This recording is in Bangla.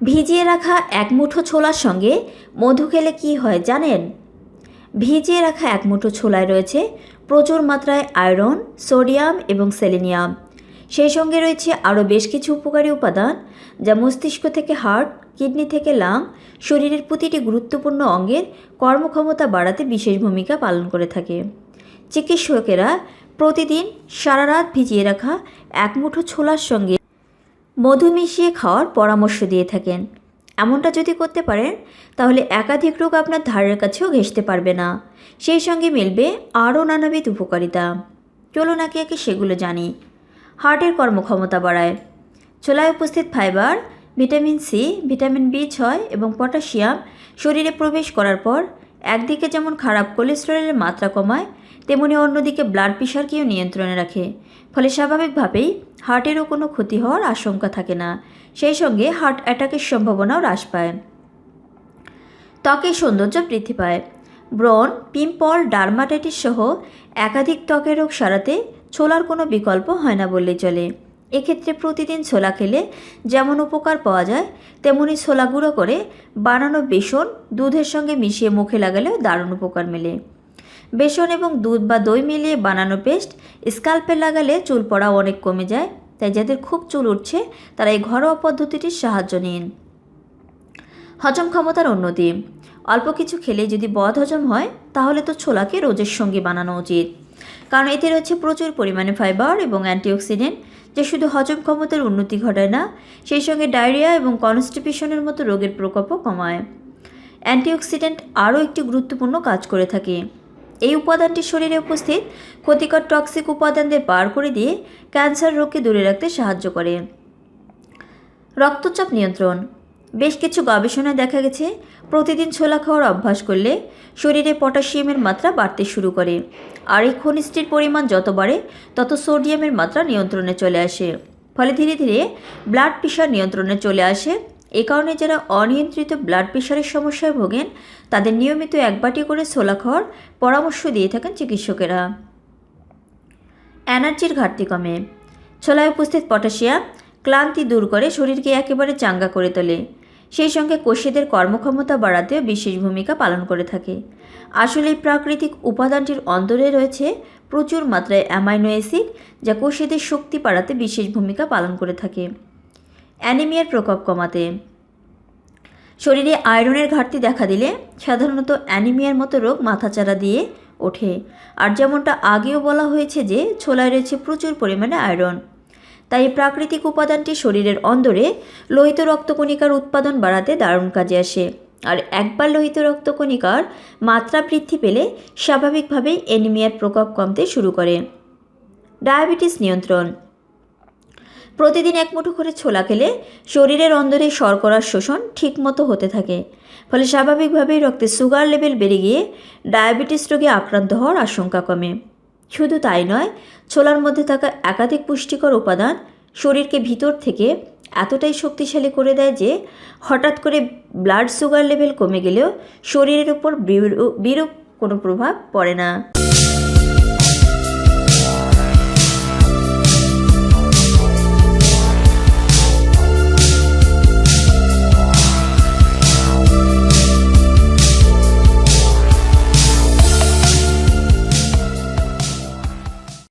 ভিজিয়ে রাখা এক মুঠো ছোলার সঙ্গে মধু খেলে কী হয় জানেন? ভিজিয়ে রাখা এক মুঠো ছোলায় রয়েছে প্রচুর মাত্রায় আয়রন, সোডিয়াম এবং সেলেনিয়াম। সেই সঙ্গে রয়েছে আরও বেশ কিছু উপকারী উপাদান, যা মস্তিষ্ক থেকে হার্ট কিডনি থেকে লাং, শরীরের প্রতিটি গুরুত্বপূর্ণ অঙ্গের কর্মক্ষমতা বাড়াতে বিশেষ ভূমিকা পালন করে থাকে। চিকিৎসকেরা প্রতিদিন সারা রাত ভিজিয়ে রাখা এক মুঠো ছোলার সঙ্গে মধু মিশিয়ে খাওয়ার পরামর্শ দিয়ে থাকেন। এমনটা যদি করতে পারেন, তাহলে একাধিক রোগ আপনার ধারের কাছেও ঘেঁষতে পারবে না। সেই সঙ্গে মিলবে আরও নানাবিধ উপকারিতা। চলুন একে একে সেগুলো জানি। হার্টের কর্মক্ষমতা বাড়ায়। ছোলায় উপস্থিত fibre, vitamin C, vitamin B ছয় এবং পটাশিয়াম শরীরে প্রবেশ করার পর একদিকে যেমন খারাপ কোলেস্টেরলের মাত্রা কমায়, তেমনি অন্যদিকে ব্লাড প্রেশারকেও নিয়ন্ত্রণে রাখে। ফলে স্বাভাবিকভাবেই হার্টেরও কোনো ক্ষতি হওয়ার আশঙ্কা থাকে না। সেই সঙ্গে হার্ট অ্যাটাকের সম্ভাবনাও হ্রাস পায়। ত্বকের সৌন্দর্য বৃদ্ধি পায়। ব্রণ, পিম্পল, ডার্মাটাইটিস সহ একাধিক ত্বকের রোগ সারাতে ছোলার কোনো বিকল্প হয় না বললেই চলে। এক্ষেত্রে প্রতিদিন ছোলা খেলে যেমন উপকার পাওয়া যায়, তেমনি ছোলা গুঁড়ো করে বানানো বেসন দুধের সঙ্গে মিশিয়ে মুখে লাগালেও দারুণ উপকার মেলে। বেসন এবং দুধ বা দই মিলিয়ে বানানো পেস্ট স্কাল্পে লাগালে চুল পড়া অনেক কমে যায়, তাই যাদের খুব চুল উঠছে তারা এই ঘরোয়া পদ্ধতিটির সাহায্য নিন। হজম ক্ষমতার উন্নতি। অল্প কিছু খেলে যদি বদ হজম হয়, তাহলে তো ছোলাকে রোজের সঙ্গে বানানো উচিত। কারণ এতে রয়েছে প্রচুর পরিমাণে ফাইবার এবং অ্যান্টিঅক্সিডেন্ট, যা শুধু হজম ক্ষমতার উন্নতি ঘটায় না, সেই সঙ্গে ডায়রিয়া এবং কনস্টিপেশনের মতো রোগের প্রকোপও কমায়। অ্যান্টিঅক্সিডেন্ট আরও একটি গুরুত্বপূর্ণ কাজ করে থাকে। এই উপাদানটি শরীরে উপস্থিত ক্ষতিকর টক্সিক উপাদানদের পার করে দিয়ে ক্যান্সার রোগকে দূরে রাখতে সাহায্য করে। রক্তচাপ নিয়ন্ত্রণ বেশ কিছু গবেষণায় দেখা গেছে, প্রতিদিন ছোলা খাওয়ার অভ্যাস করলে শরীরে পটাশিয়ামের মাত্রা বাড়তে শুরু করে। আর এই খনিজটির পরিমাণ যত বাড়ে, তত সোডিয়ামের মাত্রা নিয়ন্ত্রণে চলে আসে। ফলে ধীরে ধীরে ব্লাড প্রেশার নিয়ন্ত্রণে চলে আসে। এ কারণে যারা অনিয়ন্ত্রিত ব্লাড প্রেশারের সমস্যায় ভোগেন, তাদের নিয়মিত এক বাটি করে ছোলা খাওয়ার পরামর্শ দিয়ে থাকেন চিকিৎসকেরা। এনার্জির ঘাটতি কমে। ছোলায় উপস্থিত পটাশিয়াম ক্লান্তি দূর করে শরীরকে একেবারে চাঙ্গা করে তোলে। সেই সঙ্গে কোষেদের কর্মক্ষমতা বাড়াতেও বিশেষ ভূমিকা পালন করে থাকে। আসলে প্রাকৃতিক উপাদানটির অন্তরে রয়েছে প্রচুর মাত্রায় অ্যামাইনো অ্যাসিড, যা কোষেদের শক্তি বাড়াতে বিশেষ ভূমিকা পালন করে থাকে। অ্যানিমিয়ার প্রকোপ কমাতে। শরীরে আয়রনের ঘাটতি দেখা দিলে সাধারণত অ্যানিমিয়ার মতো রোগ মাথাচাড়া দিয়ে ওঠে। আর যেমনটা আগেও বলা হয়েছে যে, ছোলায় রয়েছে প্রচুর পরিমাণে আয়রন। তাই প্রাকৃতিক উপাদানটি শরীরের অন্দরে লোহিত রক্তকণিকার উৎপাদন বাড়াতে দারুণ কাজে আসে। আর একবার লোহিত রক্তকণিকার মাত্রা বৃদ্ধি পেলে স্বাভাবিকভাবেই অ্যানিমিয়ার প্রকোপ কমতে শুরু করে। ডায়াবেটিস নিয়ন্ত্রণ। প্রতিদিন এক মুঠো করে ছোলা খেলে শরীরের অন্দরে শর্করার শোষণ ঠিকমতো হতে থাকে। ফলে স্বাভাবিকভাবেই রক্তে সুগার লেভেল বেড়ে গিয়ে ডায়াবেটিস রোগে আক্রান্ত হওয়ার আশঙ্কা কমে। শুধু তাই নয়, ছোলার মধ্যে থাকা একাধিক পুষ্টিকর উপাদান শরীরকে ভিতর থেকে এতটাই শক্তিশালী করে দেয় যে, হঠাৎ করে ব্লাড সুগার লেভেল কমে গেলেও শরীরের উপর বিরূপ কোনো প্রভাব পড়ে না।